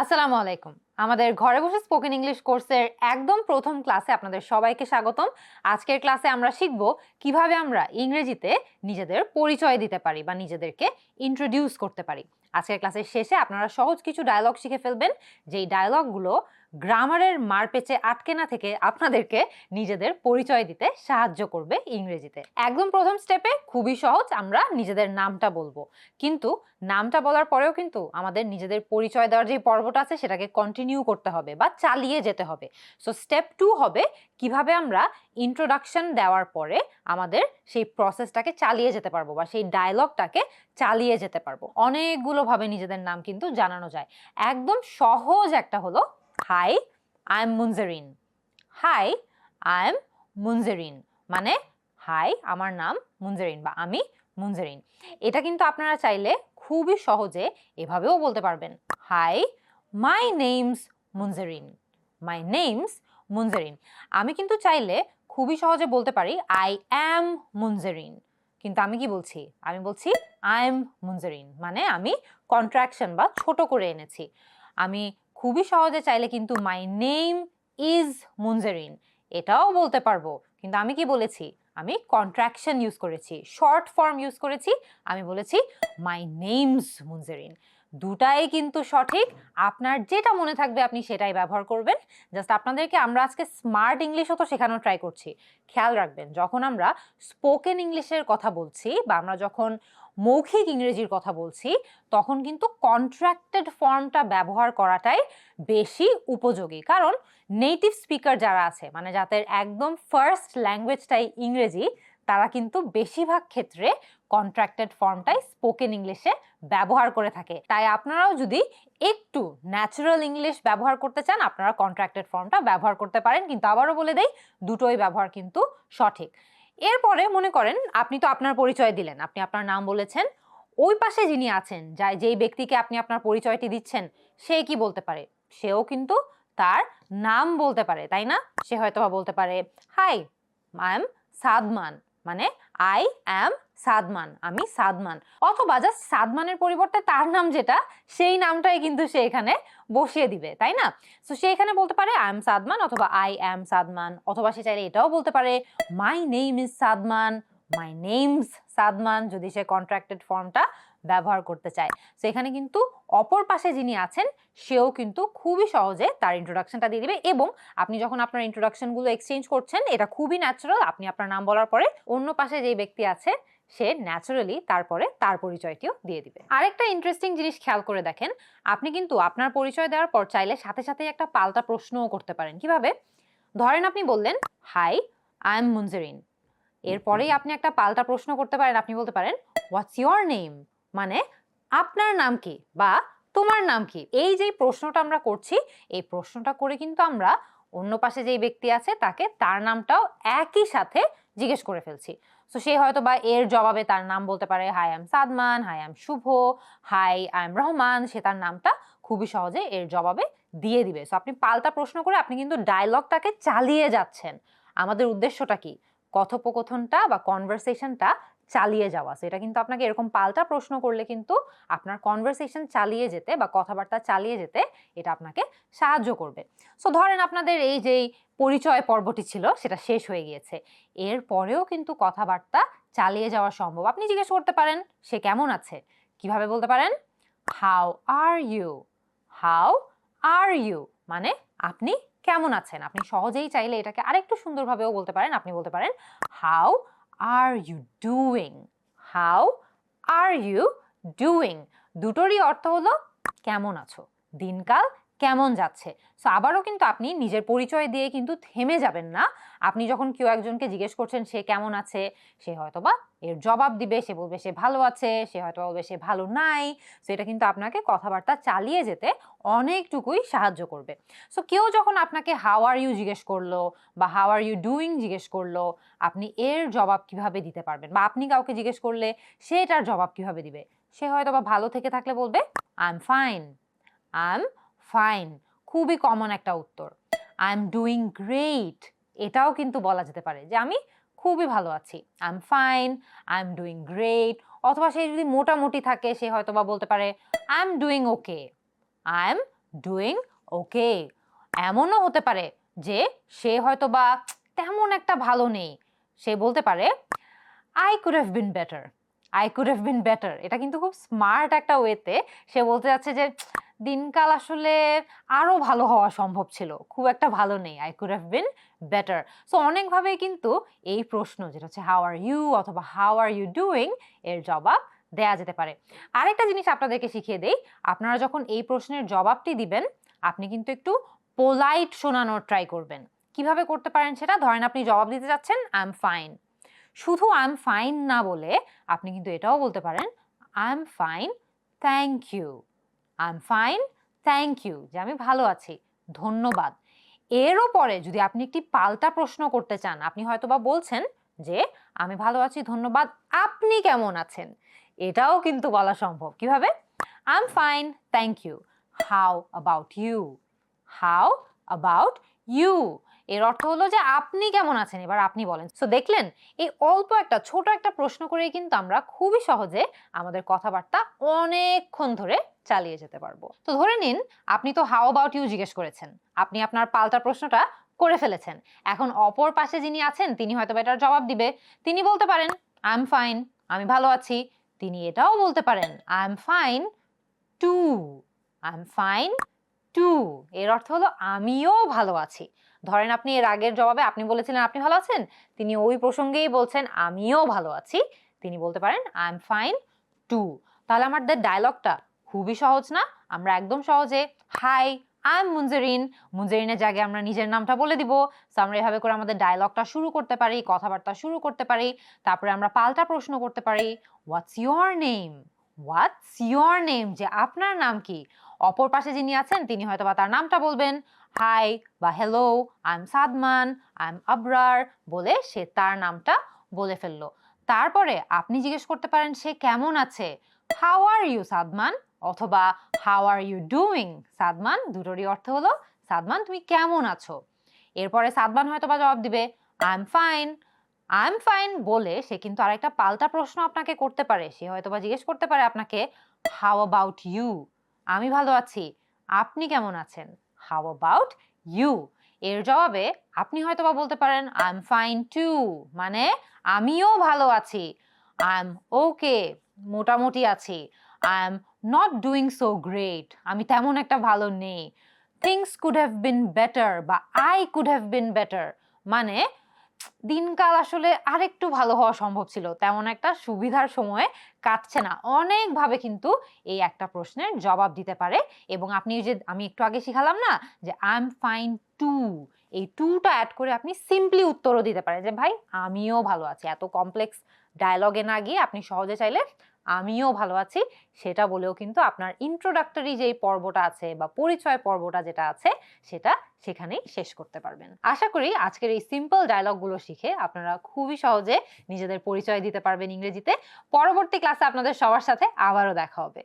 আসসালামু আলাইকুম। আমাদের ঘরে বসে স্পোকেন ইংলিশ কোর্সের একদম প্রথম ক্লাসে আপনাদের সবাইকে স্বাগতম। আজকের ক্লাসে আমরা শিখব কীভাবে আমরা ইংরেজিতে নিজেদের পরিচয় দিতে পারি বা নিজেদেরকে ইন্ট্রোডিউস করতে পারি। আজকের ক্লাসের শেষে আপনারা সহজ কিছু ডায়লগ শিখে ফেলবেন, যেই ডায়লগগুলো গ্রামারের মারপেচে আটকে না থেকে আপনাদেরকে নিজেদের পরিচয় দিতে সাহায্য করবে ইংরেজিতে। একদম প্রথম স্টেপে খুবই সহজ, আমরা নিজেদের নামটা বলব। কিন্তু নামটা বলার পরেও কিন্তু আমাদের নিজেদের পরিচয় দেওয়ার যে পর্বটা আছে, সেটাকে কন্টিনিউ করতে হবে বা চালিয়ে যেতে হবে। সো স্টেপ টু হবে কীভাবে আমরা ইন্ট্রোডাকশন দেওয়ার পরে আমাদের সেই প্রসেসটাকে চালিয়ে যেতে পারব বা সেই ডায়লগটাকে চালিয়ে যেতে পারব। অনেকগুলোভাবে নিজেদের নাম কিন্তু জানানো যায়। একদম সহজ একটা হলো hi I am Munjarin hi I am Munjarin মানে হাই আমার নাম মুনজারিন বা আমি মুনজারিন এটা কিন্তু আপনারা চাইলে খুবই সহজে এভাবেও বলতে পারবেন। Hi my name's Munjarin my name's Munjarin আমি কিন্তু চাইলে খুবই সহজে বলতে পারি আই অ্যাম মুনজারিন কিন্তু আমি কি বলছি? আমি বলছি আই এম মুনজারিন মানে আমি কন্ট্রাকশন বা ছোট করে এনেছি। আমি খুবই সহজে চাইলে কিন্তু মাই নেম ইজ মুনজারিন এটাও বলতে পারব। কিন্তু আমি কি বলেছি? আমি কন্ট্রাকশন ইউজ করেছি শর্ট ফর্ম ইউজ করেছি। আমি বলেছি মাই নেমস মুনজারিন দুটাই কিন্তু সঠিক। আপনার যেটা মনে থাকবে আপনি সেটাই ব্যবহার করবেন। জাস্ট আপনাদেরকে আমরা আজকে স্মার্ট ইংলিশও তো শেখানোর ট্রাই করছি। খেয়াল রাখবেন, যখন আমরা স্পোকেন ইংলিশের কথা বলছি বা আমরা যখন মৌখিক ইংরেজির কথা বলছি, তখন কিন্তু কন্ট্রাক্টেড ফর্মটা ব্যবহার করাটাই বেশি উপযোগী। কারণ নেটিভ স্পিকার যারা আছে মানে যাদের একদম ফার্স্ট ল্যাঙ্গুয়েজটাই ইংরেজি তারা কিন্তু বেশিরভাগ ক্ষেত্রে কন্ট্রাক্টেড ফর্মটাই স্পোকেন ইংলিশে ব্যবহার করে থাকে। তাই আপনারাও যদি একটু ন্যাচারাল ইংলিশ ব্যবহার করতে চান, আপনারা কন্ট্রাক্টেড ফর্মটা ব্যবহার করতে পারেন। কিন্তু আবারও বলে দেই, দুটোই ব্যবহার কিন্তু সঠিক। এরপরে মনে করেন, আপনি তো আপনার পরিচয় দিলেন, আপনি আপনার নাম বলেছেন। ওই পাশে যিনি আছেন, যাই যেই ব্যক্তিকে আপনি আপনার পরিচয়টি দিচ্ছেন, সে কি বলতে পারে? সেও কিন্তু তার নাম বলতে পারে, তাই না? সে হয়তো বলতে পারে হাই আই এম সাদমান মানে আই অ্যাম সাদমান আমি সাদমান অথবা জাস্ট সাদমানের পরিবর্তে তার নাম যেটা, সেই নামটাই কিন্তু সে এখানে বসিয়ে দিবে, তাই না? তো সে এখানে বলতে পারে আই এম সাদমান অথবা আই অ্যাম সাদমান অথবা সে চাইলে এটাও বলতে পারে my name is Sadman my name's Sadman যদি সে কন্ট্রাক্টেড ফর্মটা ব্যবহার করতে চায়। সো এখানে কিন্তু অপর পাশে যিনি আছেন, সেও কিন্তু খুবই সহজে তার ইন্ট্রোডাকশনটা দিয়ে দিবে এবং আপনি যখন আপনার ইন্ট্রোডাকশনগুলো এক্সচেঞ্জ করছেন, এটা খুবই ন্যাচারাল আপনি আপনার নাম বলার পরে অন্য পাশে যেই ব্যক্তি আছে, সে ন্যাচারালি তারপরে তার পরিচয়টিও দিয়ে দিবে। আরেকটা ইন্টারেস্টিং জিনিস খেয়াল করে দেখেন, আপনি কিন্তু আপনার পরিচয় দেওয়ার পর চাইলে সাথে সাথে একটা পাল্টা প্রশ্নও করতে পারেন। কীভাবে? ধরেন আপনি বললেন হাই আই এম মুনজারিন এরপরেই আপনি একটা পাল্টা প্রশ্ন করতে পারেন, আপনি বলতে পারেন হোয়াটস ইয়োর নেম মানে আপনার নাম কি বা তোমার নাম কি? এই যে প্রশ্নটা আমরা করছি, এই প্রশ্নটা করে কিন্তু আমরা অন্য পাশে যেই ব্যক্তি আছে তাকে তার নামটাও একই সাথে জিজ্ঞেস করে ফেলছি। সো সে হয়তো বা এর জবাবে তার নাম বলতে পারে hi I'm Sadman hi I'm Shuvo hi I am Rahman সে তার নামটা খুবই সহজে এর জবাবে দিয়ে দিবে। সো আপনি পাল্টা প্রশ্ন করে আপনি কিন্তু ডায়লগটাকে চালিয়ে যাচ্ছেন। আমাদের উদ্দেশ্যটা কি? কথোপকথনটা বা কনভারসেশনটা চালিয়ে যাওয়া। সেটা কিন্তু আপনাকে এরকম পাল্টা প্রশ্ন করলে কিন্তু আপনার কনভারসেশন চালিয়ে যেতে বা কথাবার্তা চালিয়ে যেতে এটা আপনাকে সাহায্য করবে। সো ধরেন আপনাদের এই যেই পরিচয় পর্বটি ছিল, সেটা শেষ হয়ে গিয়েছে। এর পরেও কিন্তু কথাবার্তা চালিয়ে যাওয়া সম্ভব। আপনি জিজ্ঞেস করতে পারেন, সে কেমন আছে? কীভাবে বলতে পারেন how are you how are you মানে আপনি কেমন আছেন? আপনি সহজেই চাইলে এটাকে আরেকটু সুন্দরভাবেও বলতে পারেন। আপনি বলতে পারেন how are you doing how are you doing দুটোরই অর্থ হলো কেমন আছো? দিনকাল কেমন যাচ্ছে? সো আবারও কিন্তু আপনি নিজের পরিচয় দিয়ে কিন্তু থেমে যাবেন না। আপনি যখন কেউ একজনকে জিজ্ঞেস করছেন, সে কেমন আছে? সে হয়তোবা এর জবাব দিবে, সে বলবে, সে ভালো আছে। সে হয়তো বলবে, সে ভালো নাই। সো এটা কিন্তু আপনাকে কথাবার্তা চালিয়ে যেতে অনেকটুকুই সাহায্য করবে। সো কেউ যখন আপনাকে হাউ আর ইউ জিজ্ঞেস করল বা হাউ আর ইউ ডুইং জিজ্ঞেস করল, আপনি এর জবাব কীভাবে দিতে পারবেন? বা, আপনি কাউকে জিজ্ঞেস করলে সে এটার জবাব কীভাবে দিবে? সে হয়তো বা ভালো থেকে থাকলে বলবে I am fine I am fine খুবই কমন একটা উত্তর। আই এম ডুইং গ্রেট এটাও কিন্তু বলা যেতে পারে যে আমি খুবই ভালো আছি। I am fine I am doing great অথবা সে যদি মোটামুটি থাকে, সে হয়তো বা বলতে পারে I am doing okay I am doing okay এমনও হতে পারে যে সে হয়তো বা তেমন একটা ভালো নেই। সে বলতে পারে I could have been better I could have been better এটা কিন্তু খুব স্মার্ট একটা ওয়েতে সে বলতে যাচ্ছে যে দিনকাল আসলে আরও ভালো হওয়া সম্ভব ছিল। খুব একটা ভালো নেই। I could have been better so অনেকভাবেই কিন্তু এই প্রশ্ন যেটা হচ্ছে হাউ আর ইউ অথবা হাউ আর ইউ ডুইং এর জবাব দেয়া যেতে পারে। আরেকটা জিনিস আপনাদেরকে শিখিয়ে দেই। আপনারা যখন এই প্রশ্নের জবাবটি দিবেন, আপনি কিন্তু একটু পোলাইট শোনানোর ট্রাই করবেন। কীভাবে করতে পারেন সেটা? ধরেন আপনি জবাব দিতে যাচ্ছেন আই এম ফাইন শুধু আই এম ফাইন না বলে আপনি কিন্তু এটাও বলতে পারেন I am fine thank you I am fine thank you যে আমি ভালো আছি। ধন্যবাদ। এরও পরে যদি আপনি একটি পাল্টা প্রশ্ন করতে চান, আপনি হয়তো বা বলছেন যে, আমি ভালো আছি, ধন্যবাদ। আপনি কেমন আছেন? এটাও কিন্তু বলা সম্ভব। কীভাবে? I am fine thank you how about you how about you এর অর্থ হলো যে, আপনি কেমন আছেন? এবার আপনি বলেন। সো দেখলেন, এই অল্প একটা, ছোট একটা প্রশ্ন করেই কিন্তু আমরা খুবই সহজে আমাদের কথাবার্তা অনেকক্ষণ ধরে চালিয়ে যেতে পারব। তো ধরে নিন, আপনি তো হাউ অ্যাবাউট ইউ জিজ্ঞেস করেছেন। আপনি আপনার পাল্টা প্রশ্নটা করে ফেলেছেন। এখন অপর পাশে যিনি আছেন, তিনি হয়তো এটার জবাব দিবে। তিনি বলতে পারেন আই এম ফাইন আমি ভালো আছি। তিনি এটাও বলতে পারেন I am fine too I am fine too এর অর্থ হলো, আমিও ভালো আছি। ধরেন আপনি এর আগের জবাবে আপনি বলেছিলেন, আপনি ভালো আছেন? তিনি ওই প্রসঙ্গেই বলছেন, আমিও ভালো আছি। তিনি বলতে পারেন আই এম ফাইন টু তাহলে আমাদের ডায়লগটা খুবই সহজ না? আমরা একদম সহজে হাই আই এম মুঞ্জেরিন মুঞ্জেরিনের জায়গায় আমরা নিজের নামটা বলে দিব। সো আমরা এভাবে করে আমাদের ডায়লগটা শুরু করতে পারি, কথাবার্তা শুরু করতে পারি। তারপরে আমরা পাল্টা প্রশ্ন করতে পারি। What's your name what's your name যে আপনার নাম কি? অপর পাশে যিনি আছেন, তিনি হয়তো বা তার নামটা বলবেন। হাই বা hello I am Sadman I am Abrar বলে সে তার নামটা বলে ফেলল। তারপরে আপনি জিজ্ঞেস করতে পারেন, সে কেমন আছে? হাউ আর ইউ সাদমান অথবা how are you doing Sadman, দুটোরই অর্থ হলো, সাদমান, তুমি কেমন আছো? এরপরে সাদমান হয়তো বা জবাব দিবে I am fine I am fine বলে সে কিন্তু আরেকটা পাল্টা প্রশ্ন আপনাকে করতে পারে। সে হয়তো বা জিজ্ঞেস করতে পারে আপনাকে হাউ অ্যাবাউট ইউ আমি ভালো আছি, আপনি কেমন আছেন? হাউ অ্যাবাউট ইউ এর জবাবে আপনি হয়তো বা বলতে পারেন আই এম ফাইন টু মানে আমিও ভালো আছি আই এম ওকে মোটামুটি আছি I am not doing so great আমি তেমন একটা ভালো নেই। Things could have been better বা I could have been better মানে দিনকাল আসলে আরেকটু ভালো হওয়া সম্ভব ছিল। তেমন একটা সুবিধার সময়ে কাটছে না। অনেকভাবে কিন্তু এই একটা প্রশ্নের জবাব দিতে পারে। এবং আপনি যে, আমি একটু আগে শিখালাম না, যে আই এম ফাইন টু এই টুটা অ্যাড করে আপনি সিম্পলি উত্তরও দিতে পারেন যে, ভাই, আমিও ভালো আছি। এত কমপ্লেক্স ডায়লগে না গিয়ে আপনি সহজে চাইলে আমিও ভালো আছি। সেটা বলেও কিন্তু আপনার ইন্ট্রোডাক্টরি যেই পর্বটা আছে বা পরিচয় পর্বটা যেটা আছে, সেটা সেখানেই শেষ করতে পারবেন। আশা করি আজকের এই সিম্পল ডায়লগগুলো শিখে আপনারা খুবই সহজে নিজেদের পরিচয় দিতে পারবেন ইংরেজিতে। পরবর্তী ক্লাসে আপনাদের সবার সাথে আবারও দেখা হবে।